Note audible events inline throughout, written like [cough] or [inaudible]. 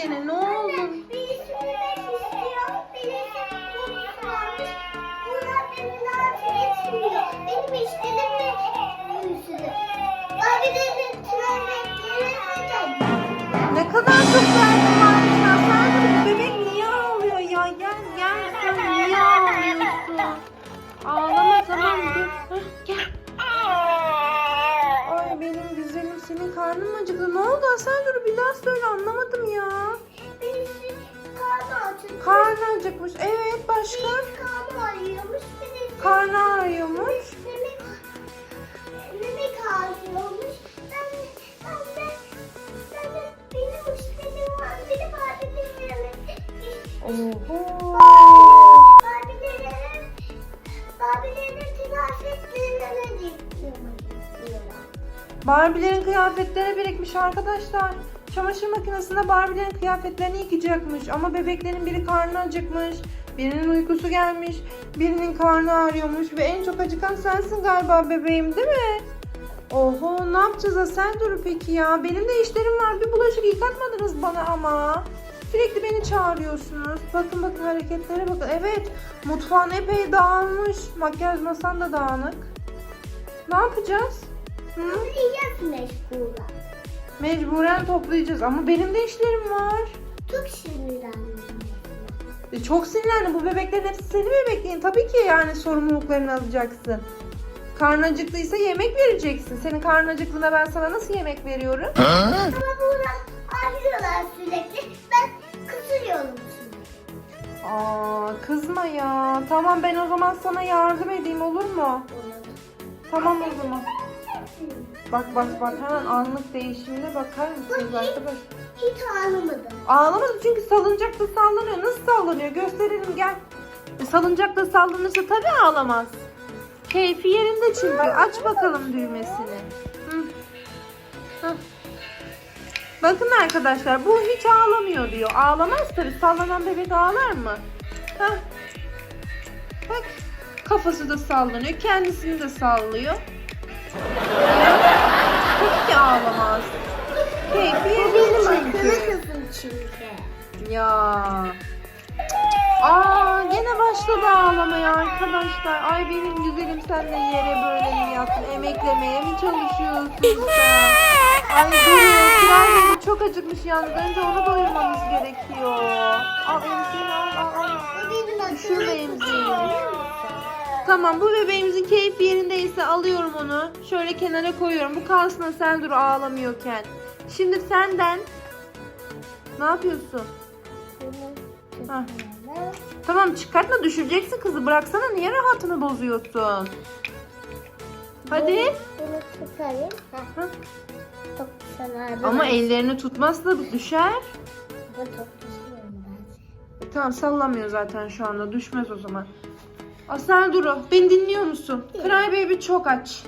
gene? Ne başka? Karnı ağrıyormuş. Birisi Karnı ağrıyormuş. Mimik ağrıyormuş. Ben de, ben de, ben de benim işlerim var. Benim abilerim. Oho. Abilerim, diyorlar. Barbie'lerin kıyafetleri birikmiş arkadaşlar. Çamaşır makinesinde Barbie'lerin kıyafetlerini yıkayacakmış. Ama bebeklerin biri karnı acıkmış. Birinin uykusu gelmiş. Birinin karnı ağrıyormuş. Ve en çok acıkan sensin galiba bebeğim değil mi? Oho ne yapacağız Asendur peki ya? Benim de işlerim var. Bir bulaşık yıkatmadınız bana ama. Sürekli beni çağırıyorsunuz. Bakın bakın hareketlere bakın. Evet mutfağın epey dağılmış. Makyaj masan da dağınık. Ne yapacağız? Hı? Yiyeceğiz meşgula. Mecburen toplayacağız ama benim de işlerim var. Çok sinirlendim. E, çok sinirlendim. Bu bebeklerin hepsi seni bebekleyin. Tabii ki yani sorumluluklarını alacaksın. Karnı acıktıysa yemek vereceksin. Senin karnın acıktığında ben sana nasıl yemek veriyorum? Ama burada ağrıyorlar sürekli. Ben kızıyorum şimdi. Aa kızma ya. Tamam ben o zaman sana yardım edeyim olur mu? Tamam o zaman. Bak bak bak hemen anlık değişimine bakar mısınız arkadaşlar? Hiç ağlamadım. Ağlamadı çünkü salıncakta sallanıyor. Nasıl sallanıyor? Gösterelim gel. E, salıncakta sallanırsa tabii ağlamaz. Keyfi yerinde çünkü. Aç bakalım düğmesini. Hı. Hı. Bakın arkadaşlar bu hiç ağlamıyor diyor. Ağlamaz tabii. Sallanan bebek ağlar mı? Hah. Bak kafası da sallanıyor. Kendisini de sallıyor. Tabii ki ağlamaz. Keyfi yerinde çünkü. Ya. Aa gene başladı ağlamaya arkadaşlar. Ay benim güzelim sen de yere böyle mi yattın? Emeklemeye mi çalışıyorsun sen? Ay duruyor. Bey çok acıkmış yalnız. Önce onu doyurmamız gerekiyor. Al emziğini al al al. Şurada emziğini. Tamam bu bebeğimizin keyfi yerindeyse alıyorum onu. Şöyle kenara koyuyorum. Bu kalsın sen dur ağlamıyorken. Şimdi senden ne yapıyorsun? Ha. Tamam çıkartma düşüreceksin kızı. Bıraksana niye rahatını bozuyorsun? Hadi. Bunu tutarım. Hı. Çok güzel abi. Ama ellerini tutmazsa düşer. Çok ben. E, tamam sallamıyor zaten şu anda. Düşmez o zaman. Aslan Duru beni dinliyor musun? Cry Baby çok aç.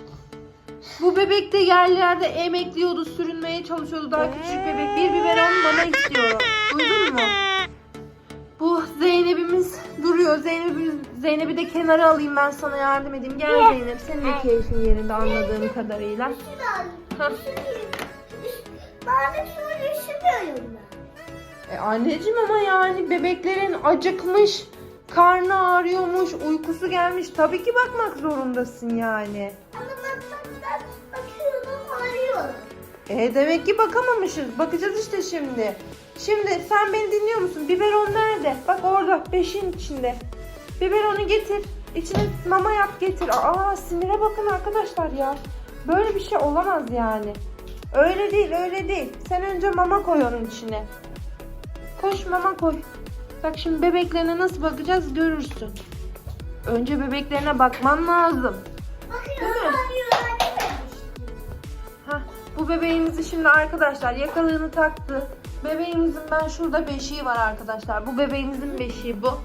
Bu bebek de yerlerde emekliyordu, sürünmeye çalışıyordu daha küçük bebek. Bir biberon mama istiyor. Duydun mu? Bu Zeynep'imiz duruyor. Zeynep'imiz, Zeynep'i de kenara alayım ben sana yardım edeyim. Gel Zeynep senin de keyfin yerinde anladığım kadarıyla. Hah. Bazen sonra üşümüyorum ben. E anneciğim ama yani bebeklerin acıkmış, karnı ağrıyormuş, uykusu gelmiş. Tabii ki bakmak zorundasın yani. Ama ben bakıyorum arıyorum. E demek ki bakamamışız. Bakacağız işte şimdi. Şimdi sen beni dinliyor musun? Biberon nerede? Bak orada beşin içinde. Biberonu getir. İçine mama yap getir. Aa sinire bakın arkadaşlar ya. Böyle bir şey olamaz yani. Öyle değil öyle değil. Sen önce mama koy onun içine. Koş mama koy. Bak şimdi bebeklerine nasıl bakacağız görürsün. Önce bebeklerine bakman lazım. Bakıyorum bu bebeğimizi şimdi arkadaşlar yakalığını taktı. Bebeğimizin ben şurada beşiği var arkadaşlar. Bu bebeğimizin beşiği bu.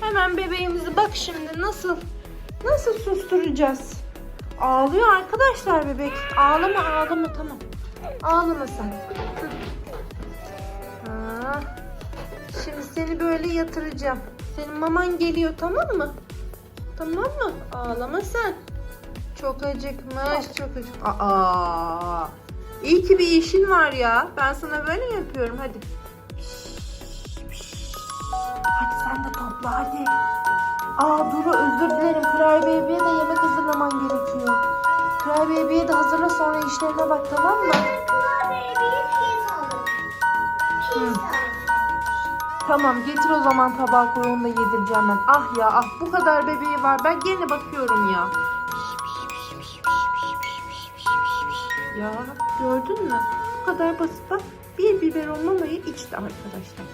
Hemen bebeğimizi bak şimdi nasıl nasıl susturacağız? Ağlıyor arkadaşlar bebek. Ağlama ağlama tamam. Ağlama sen. Ha. Şimdi seni böyle yatıracağım. Senin maman geliyor tamam mı? Tamam mı? Ağlama sen. Çok acıkmış, çok acık. Aa! İyi ki bir işin var ya. Ben sana böyle mi yapıyorum? Hadi. Hadi sen de topla hadi. Aa Duru özür dilerim. Cry Baby'ye de yemek hazırlaman gerekiyor. Cry Baby'ye de hazırla sonra işlerine bak tamam mı? Pizza. Tamam getir o zaman tabağa koy onu da yedireceğim ben. Ah ya ah bu kadar bebeği var. Ben gene bakıyorum ya. Ya gördün mü? Bu kadar basit bak. Bir biberon mamayı içti arkadaşlar.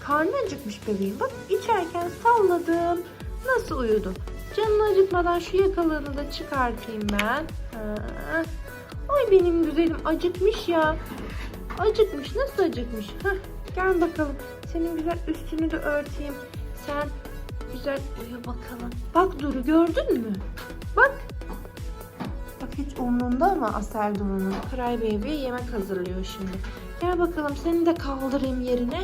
Karnı acıkmış bebeğin. Bak içerken salladım. Nasıl uyudu? Canını acıtmadan şu yakalığını da çıkartayım ben. Ha. Ay benim güzelim acıkmış ya. Acıkmış. Nasıl acıkmış? Heh, gel bakalım. Senin güzel üstünü de örteyim. Sen güzel uyu bakalım. Bak Duru gördün mü? Bak. Hiç umrunda ama Asel Duru'nun. Cry Baby'ye yemek hazırlıyor şimdi. Gel bakalım seni de kaldırayım yerine.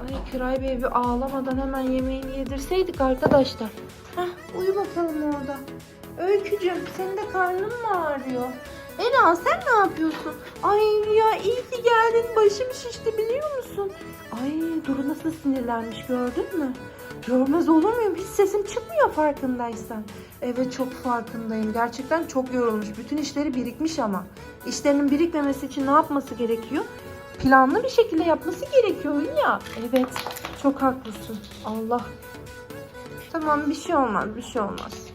Ay Cry Baby ağlamadan hemen yemeğini yedirseydik arkadaşlar. Heh, uyu bakalım orada. Öykücüm senin de karnın mı ağrıyor? Ela sen ne yapıyorsun? Ay Rüya iyi ki geldin. Başım şişti biliyor musun? Ay Duru nasıl sinirlenmiş gördün mü? Görmez olur muyum? Hiç sesim çıkmıyor farkındaysan. Evet çok farkındayım. Gerçekten çok yorulmuş. Bütün işleri birikmiş ama. İşlerinin birikmemesi için ne yapması gerekiyor? Planlı bir şekilde yapması gerekiyor ya. Evet çok haklısın. Allah. Tamam bir şey olmaz bir şey olmaz.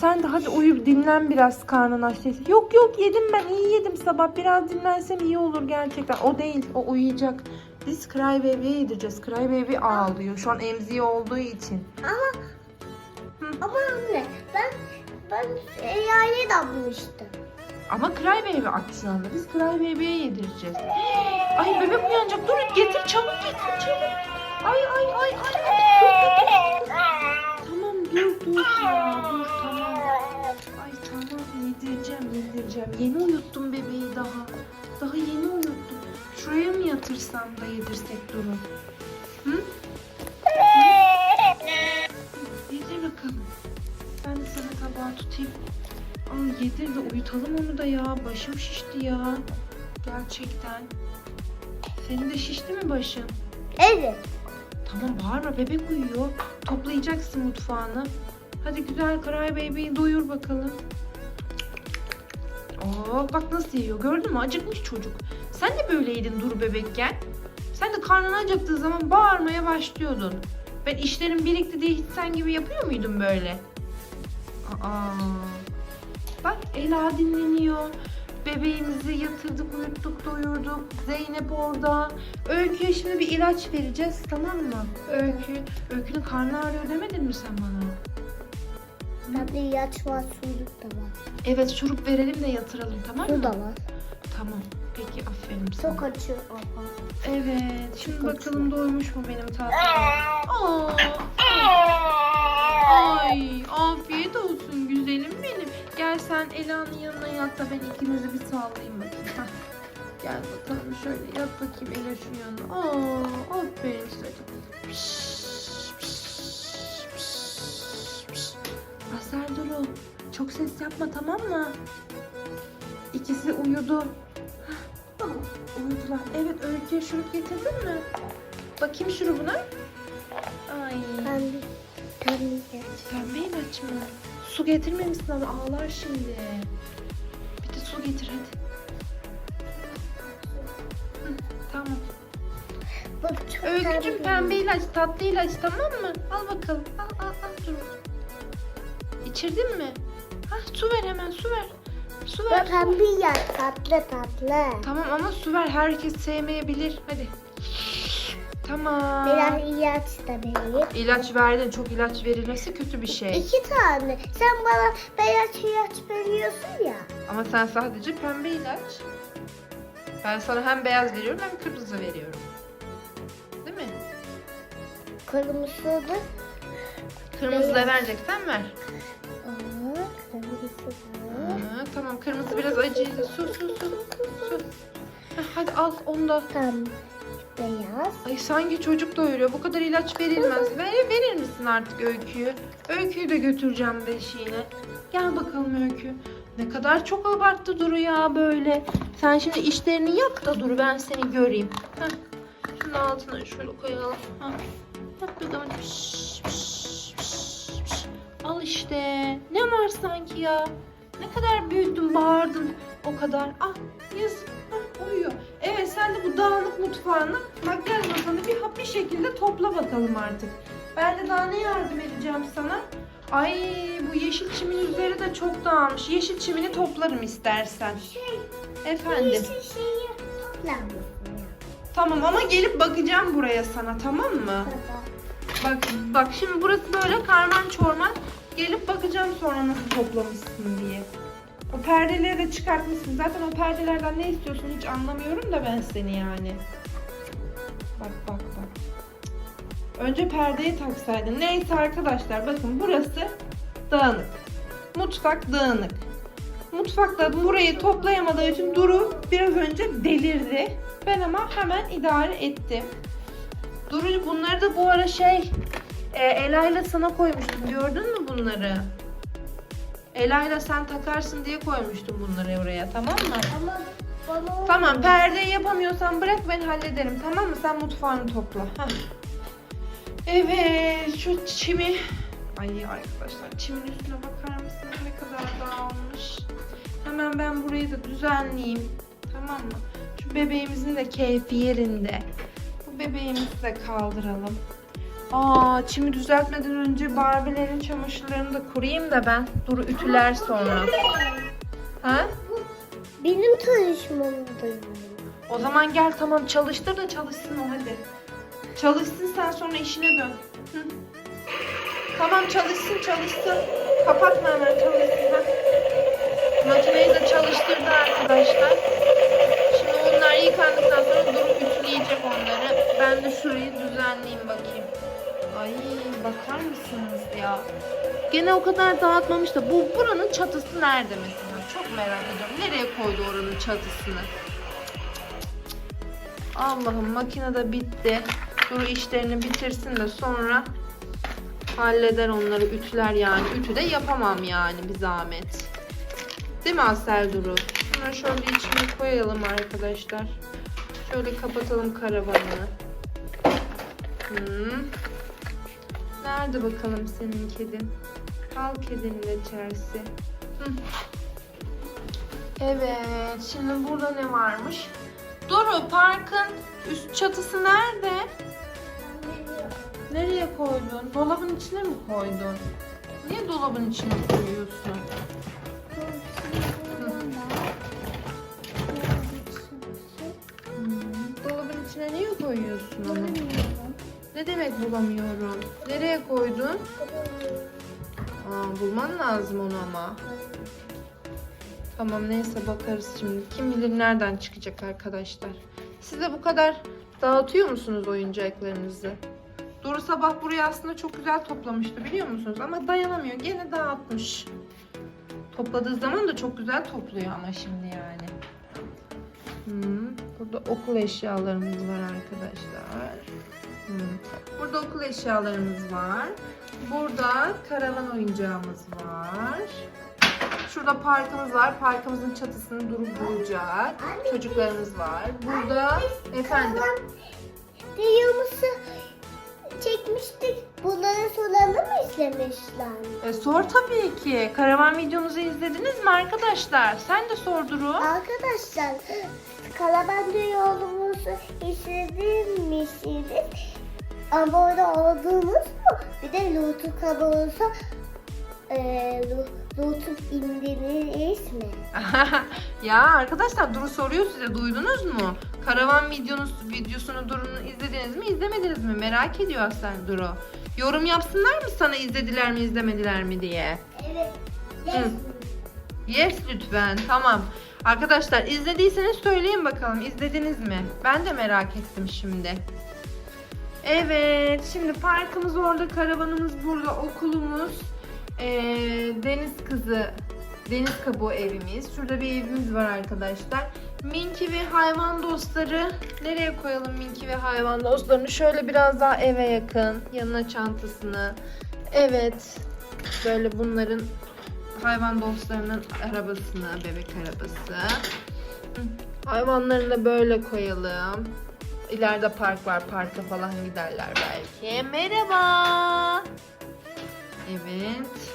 Sen de hadi uyu dinlen biraz karnın açtıysa. Yok yok yedim ben iyi yedim sabah. Biraz dinlensem iyi olur gerçekten. O değil o uyuyacak. Biz Cry Baby'ye yedireceğiz. Cry Baby ağlıyor. Şu an emziği olduğu için. Ama ama anne ben ben eyalet almıştım. Ama Cry Baby akşamda. Biz Cry Baby'ye yedireceğiz. Ay bebek uyanacak. Dur getir çabuk getir çabuk. Ay ay ay ay. ay. Dur, dur, dur. Tamam dur dur ya dur tamam. Yedireceğim yedireceğim. Yeni uyuttum bebeği daha. Daha yeni uyuttum. Şuraya mı yatırsam da yedirsek durun. Hı? Yedir bakalım. Ben de sana tabağı tutayım. Al yedir de uyutalım onu da ya. Başım şişti ya. Gerçekten. Senin de şişti mi başın? Evet. Tamam bağırma bebek uyuyor. Toplayacaksın mutfağını. Hadi güzel Cry Baby'yi doyur bakalım. Oo, bak nasıl yiyor gördün mü acıkmış çocuk. Sen de böyleydin Duru bebekken. Sen de karnın acıktığı zaman bağırmaya başlıyordun. Ben işlerim birikti diye hiç sen gibi yapıyor muydun böyle? Aa. Bak Ela dinleniyor. Bebeğimizi yatırdık, uyuttuk, doyurduk. Zeynep orada. Öykü'ye şimdi bir ilaç vereceğiz tamam mı? Öykü, Öykü'nün karnı ağrıyor demedin mi sen bana? Tabii ilaç var, suluk da var. Evet şurup verelim de yatıralım tamam Su mı? da var. Tamam. Peki aferin sana. Çok acı ama. Evet. Şimdi Çok bakalım doymuş mu benim tatlım? Ay afiyet olsun güzelim benim. Gel sen Ela'nın yanına yat da ben ikinizi bir sallayayım bakayım. Gel bakalım şöyle yat bakayım Ela şu yanına. Aa, aferin size. Asel Çok ses yapma tamam mı? İkisi uyudu. Hah, Uyudular. Evet öyküye şurup getirdin mi? Bakayım şurubuna. Ay. Bir tane ilaç. Pembe ilaç mı? Su getirmemişsin ama ağlar şimdi. Bir de su getir hadi. Hı, tamam. Öykücüm pembe ilaç, tatlı ilaç tamam mı? Al bakalım. Al. İçirdin mi? Hah su ver hemen su ver. Su ver. Bak pembe ilaç tatlı tatlı. Tamam ama su ver. Herkes sevmeyebilir. Hadi. Tamam. Biraz ilaç da vereyim. İlaç verdin. Çok ilaç verilmesi kötü bir şey. İki tane. Sen bana beyaz ilaç veriyorsun ya. Ama sen sadece pembe ilaç. Ben sana hem beyaz veriyorum hem kırmızı veriyorum. Değil mi? Kırmızı da. Kırmızı da vereceksen ver. Tamam kırmızı biraz acıydı. Su su su. su. Heh, hadi al onu da. Tam beyaz. Ay sanki çocuk doyuruyor. Bu kadar ilaç verilmez. Ver, verir misin artık Öykü'yü? Öykü'yü de götüreceğim beşiğine. Gel bakalım Öykü. Ne kadar çok abarttı Duru ya böyle. Sen şimdi işlerini yap da Duru ben seni göreyim. Heh. Şunun altına şöyle koyalım. Ha. Yap bakalım. Piş, piş. Al işte. Ne var sanki ya? Ne kadar büyüdün bağırdın o kadar. Ah yazık. Hah, uyuyor. Evet sen de bu dağınık mutfağını makyaj masanı bir hap bir şekilde topla bakalım artık. Ben de daha ne yardım edeceğim sana? Ay bu yeşil çimin üzeri de çok dağılmış. Yeşil çimini toplarım istersen. Şey, Efendim. yeşil şeyi toplanmasın ya. Tamam ama gelip bakacağım buraya sana tamam mı? Baba. Bak bak şimdi burası böyle karman çorman. Gelip bakacağım sonra nasıl toplamışsın diye. O perdeleri de çıkartmışsın. Zaten o perdelerden ne istiyorsun hiç anlamıyorum da ben seni yani. Bak bak bak. Önce perdeyi taksaydın. Neyse arkadaşlar bakın burası dağınık. Mutfak dağınık. Mutfakta burayı toplayamadığı için Duru biraz önce delirdi. Ben ama hemen idare ettim. Duru bunları da bu ara şey e, Ela'yla sana koymuştum. Gördün mü bunları? Ela'yla sen takarsın diye koymuştum bunları oraya tamam mı? Ama bana Tamam perdeyi yapamıyorsan bırak ben hallederim tamam mı? Sen mutfağını topla. Heh. Evet şu çimi. Ay arkadaşlar çimin üstüne bakar mısınız ne kadar dağılmış. Hemen ben burayı da düzenleyeyim. Tamam mı? Şu bebeğimizin de keyfi yerinde. Bu bebeğimizi de kaldıralım. Aa çimi düzeltmeden önce Barbie'lerin çamaşırlarını da kurayım da ben. Duru ütüler sonra. Ha? benim tanışmamdayım. O zaman gel tamam çalıştır da çalışsın o hadi. Çalışsın sen sonra işine dön. Hı. Tamam çalışsın çalışsın. Kapatma hemen çalışsın. Ha. Makineyi de çalıştırdı arkadaşlar. Şimdi onlar yıkandıktan sonra durup ütüleyecek onları. Ben de şurayı düzenleyeyim bakayım. Ay bakar mısınız ya? Gene o kadar dağıtmamış da bu buranın çatısı nerede mesela? Çok merak ediyorum. Nereye koydu oranın çatısını? Allah'ım makine de bitti. Duru işlerini bitirsin de sonra halleder onları ütüler yani. Ütü de yapamam yani bir zahmet. Değil mi Asel Duru? Şunları şöyle içine koyalım arkadaşlar. Şöyle kapatalım karavanı. Hmm. Nerede bakalım senin kedin? Al kedinin de. Evet, şimdi burada ne varmış? Duru, parkın üst çatısı nerede? Nereye koydun? Dolabın içine mi koydun? Niye dolabın içine koyuyorsun? Dolabın içine niye koyuyorsun onu? Ne demek bulamıyorum? Nereye koydun? Aa, bulman lazım onu ama. Tamam neyse bakarız şimdi. Kim bilir nereden çıkacak arkadaşlar. Siz de bu kadar dağıtıyor musunuz oyuncaklarınızı? Duru sabah burayı aslında çok güzel toplamıştı biliyor musunuz? Ama dayanamıyor. Gene dağıtmış. Topladığı zaman da çok güzel topluyor ama şimdi yani. Hmm, burada okul eşyalarımız var arkadaşlar. Hmm, Burada okul eşyalarımız var. Burada karavan oyuncağımız var. Şurada parkımız var. Parkımızın çatısını durup bulacak. Çocuklarımız var. Burada efendim. Videomuzu çekmiştik. Bunları soranı mı izlemişler? E, sor tabii ki. Karavan videomuzu izlediniz mi arkadaşlar? Sen de sor Duru. Arkadaşlar kalabalık yolumuzu izlemişsiniz. Ama orada oldunuz mu? Bir de Lutu kabuğunuza e, Lutu indiniz mi? ya arkadaşlar Duru soruyor size duydunuz mu? Karavan videonuz, videosunu Duru'nun izlediniz mi izlemediniz mi? Merak ediyor Aslen Duru. Yorum yapsınlar mı sana izlediler mi izlemediler mi diye? Evet. Hı. Yes lütfen tamam. Arkadaşlar izlediyseniz söyleyin bakalım izlediniz mi? Ben de merak ettim şimdi. Evet şimdi parkımız orada karavanımız burada okulumuz ee, deniz kızı deniz kabuğu evimiz. Şurada bir evimiz var arkadaşlar. Minki ve hayvan dostları nereye koyalım Minki ve hayvan dostlarını? Şöyle biraz daha eve yakın. Yanına çantasını. Evet. Böyle bunların hayvan dostlarının arabasını, bebek arabası. Hayvanlarını da böyle koyalım. İleride park var. Parka falan giderler belki. Merhaba. Evet.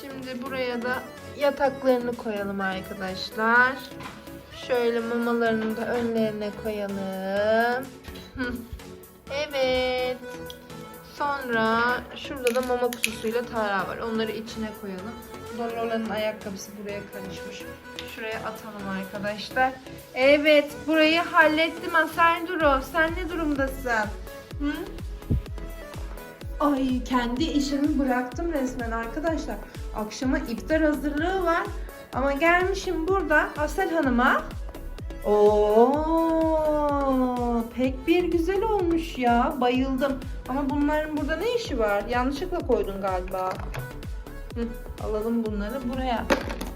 Şimdi buraya da yataklarını koyalım arkadaşlar. Şöyle mamalarını da önlerine koyalım. Evet. Sonra şurada da mama kutusuyla Tara var. Onları içine koyalım. Lola'nın ayakkabısı buraya karışmış. Şuraya atalım arkadaşlar. Evet, burayı hallettim Asel Duru. Sen ne durumdasın? Hı? Ay kendi işimi bıraktım resmen arkadaşlar. Akşama iftar hazırlığı var. Ama gelmişim burada Asel Hanım'a. Oo, pek bir güzel olmuş ya. Bayıldım. Ama bunların burada ne işi var? Yanlışlıkla koydun galiba. Hı, alalım bunları buraya.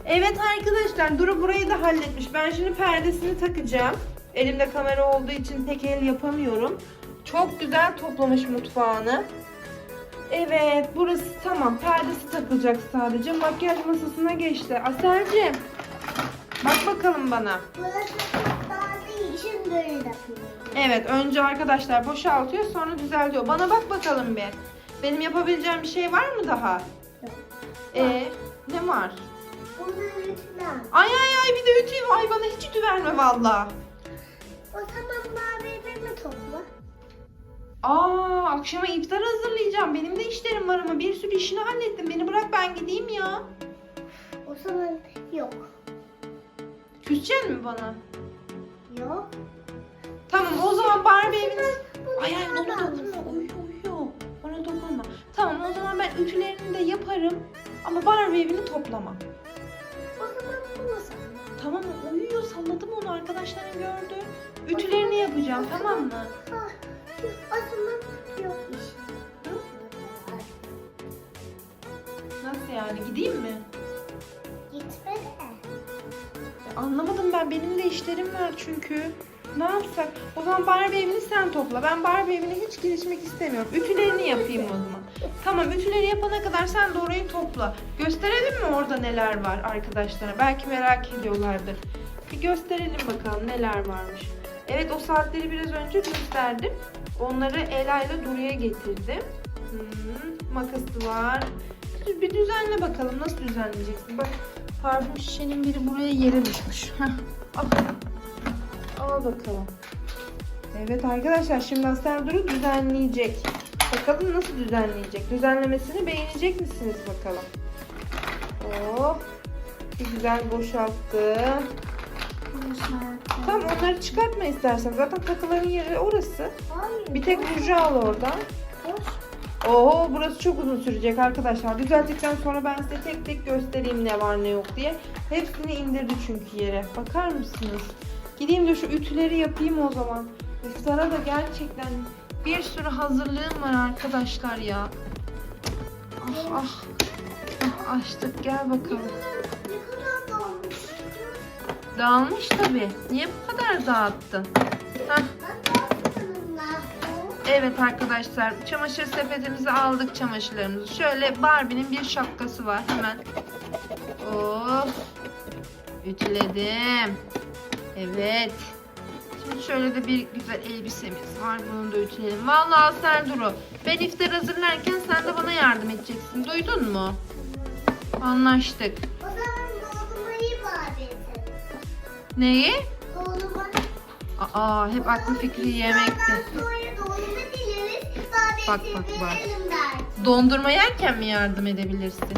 Evet arkadaşlar Duru burayı da halletmiş. Ben şimdi perdesini takacağım. Elimde kamera olduğu için tek el yapamıyorum. Çok güzel toplamış mutfağını. Evet burası tamam. Perdesi takılacak sadece. Makyaj masasına geçti. Aselciğim bak bakalım bana. Burası bazı için böyle yapıyorum. Evet önce arkadaşlar boşaltıyor sonra düzeltiyor. Bana bak bakalım bir. Benim yapabileceğim bir şey var mı daha? Yok. Ee, ne var? Ay ay ay bir de ütüyü ay bana hiç ütü verme valla. O zaman mavilerimi topla. Aa akşama iftar hazırlayacağım. Benim de işlerim var ama bir sürü işini hallettim. Beni bırak ben gideyim ya. O zaman yok. Küseceksin mi bana? Yok. Tamam o zaman Barbie evini... Bunu Ay ay bana dokunma uyuyor uyuyor. Ona dokunma. Tamam o zaman ben ütülerini de yaparım. Ama Barbie evini toplamam. O. Tamam uyuyor salladım onu arkadaşlarım gördü. Ütülerini yapacağım tamam mı? O zaman yok iş. Hı? Nasıl yani gideyim mi? Gitme de. Anlamadım ben benim de işlerim var çünkü. Ne yapsak? O zaman Barbie evini sen topla. Ben Barbie evine hiç girişmek istemiyorum. Ütülerini yapayım o zaman. Tamam ütüleri yapana kadar sen de orayı topla. Gösterelim mi orada neler var arkadaşlara? Belki merak ediyorlardır. Bir gösterelim bakalım neler varmış. Evet o saatleri biraz önce gösterdim. Onları Ela ile Duru'ya getirdim. Hmm, makası var. Bir düzenle bakalım nasıl düzenleyeceksin. Bak parfüm şişenin biri buraya yere düşmüş. Heh, al. Al bakalım. Evet arkadaşlar şimdi Aslan Duru düzenleyecek. Bakalım nasıl düzenleyecek. Düzenlemesini beğenecek misiniz bakalım. Oh. Güzel boşalttı. Tamam onları çıkartma istersen. Zaten takıların yeri orası. Hayır. Bir tek ruju al oradan. Oho burası çok uzun sürecek arkadaşlar. Düzelttikten sonra ben size tek tek göstereyim ne var ne yok diye. Hepsini indirdi çünkü yere. Bakar mısınız? Gideyim de şu ütüleri yapayım o zaman. İftara da gerçekten bir sürü hazırlığım var arkadaşlar ya. Ah ah. Ah açtık gel bakalım. Dağılmış tabi. Niye bu kadar dağıttın? Bu. Evet arkadaşlar çamaşır sepetimizi aldık çamaşırlarımızı. Şöyle Barbie'nin bir şapkası var hemen. Of. Ütüledim. Evet. Şimdi şöyle de bir güzel elbisemiz var. Bunu da ütüleyelim. Vallahi sen Duru. Ben iftar hazırlarken sen de bana yardım edeceksin. Duydun mu? Anlaştık. O zaman dondurmayı bari edelim. Neyi? Dondurma. Aa hep aklı fikri yemekti. Bak, bak, bak. Dondurma yerken mi yardım edebilirsin?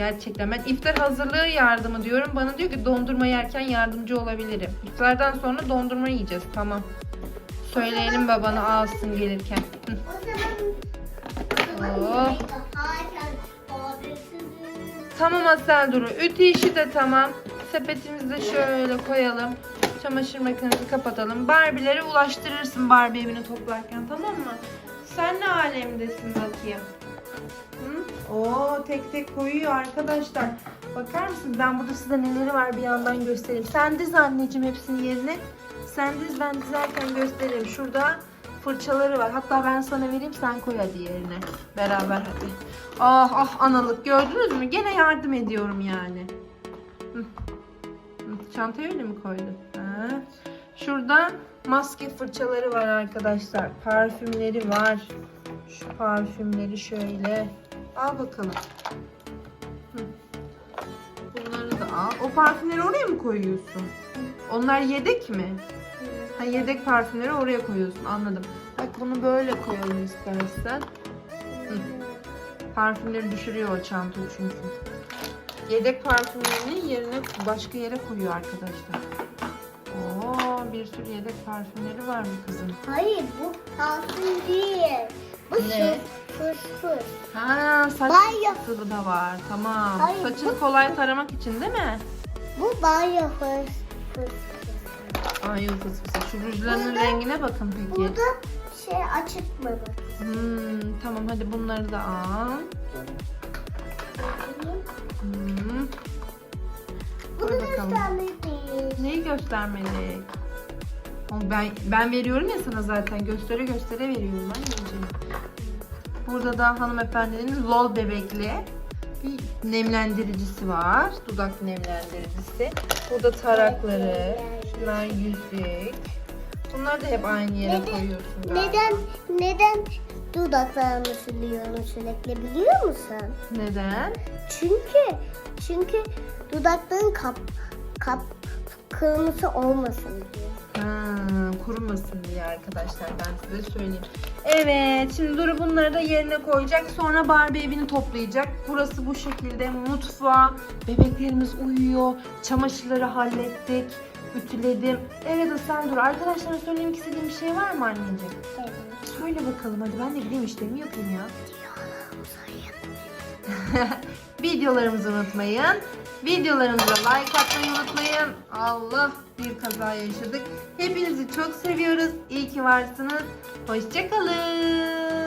Gerçekten ben iftar hazırlığı yardımı diyorum. Bana diyor ki dondurma yerken yardımcı olabilirim. İftardan sonra dondurma yiyeceğiz. Tamam. Söyleyelim babana alsın gelirken. Hı. Oh. Tamam Asel Duru. Ütü işi de tamam. Sepetimizi de şöyle koyalım. Çamaşır makinesi kapatalım. Barbie'lere ulaştırırsın Barbie evini toplarken tamam mı? Sen ne alemdesin bakayım? Oo tek tek koyuyor arkadaşlar. Bakar mısın? Ben burada size neleri var bir yandan göstereyim. Sen diz anneciğim hepsini yerine. Sen diz ben dizerken göstereyim. Şurada fırçaları var. Hatta ben sana vereyim sen koy hadi yerine. Beraber hadi. Ah ah analık gördünüz mü? Gene yardım ediyorum yani. Hı. Hı, Çantayı öyle mi koydun? Ha. Şurada maske fırçaları var arkadaşlar. Parfümleri var. Şu parfümleri şöyle. Al bakalım. Hı. Bunları da al. O parfümleri oraya mı koyuyorsun? Onlar yedek mi? Ha yedek parfümleri oraya koyuyorsun. Anladım. Bak bunu böyle koyalım istersen. Parfümleri düşürüyor o çanta çünkü. Yedek parfümlerini yerine başka yere koyuyor arkadaşlar. Oo, bir sürü yedek parfümleri var mı kızım? Hayır bu parfüm değil. Bu Ne? Fıs. Ha, saç Banyo. da var. Tamam. Hayır, Saçını bu- kolay taramak için değil mi? Bu banyo fıs. Ay yok fıs fıs. Şu rujlarının Burada- rengine bakın peki. Burada şey açık mı? Hmm, tamam hadi bunları da al. Hmm. Bunu Koy bakalım. Neyi göstermeli? Ama Ben, ben veriyorum ya sana zaten. Göstere göstere veriyorum anneciğim. Burada da hanımefendinin lol bebekli bir nemlendiricisi var. Dudak nemlendiricisi. Burada tarakları. Şunlar yüzük. Bunları da hep aynı yere Neden- koyuyorsun galiba. Neden neden dudaklarını siliyorum sürekli biliyor musun? Neden? Çünkü çünkü dudakların kap kap kırmızı olmasın diye. Ha, kurumasın diye arkadaşlar ben size söyleyeyim. Evet şimdi Duru bunları da yerine koyacak. Sonra Barbie evini toplayacak. Burası bu şekilde mutfağı. Bebeklerimiz uyuyor. Çamaşırları hallettik. Ütüledim. Evet Aslan Duru arkadaşlara söylemek istediğim bir şey var mı anneciğim? Söyle bakalım hadi ben de gideyim işlerimi yapayım ya. Videolarımızı unutmayın. [laughs] Videolarımıza like atmayı unutmayın. Allah bir kaza yaşadık. Hepinizi çok seviyoruz. İyi ki varsınız. Hoşçakalın.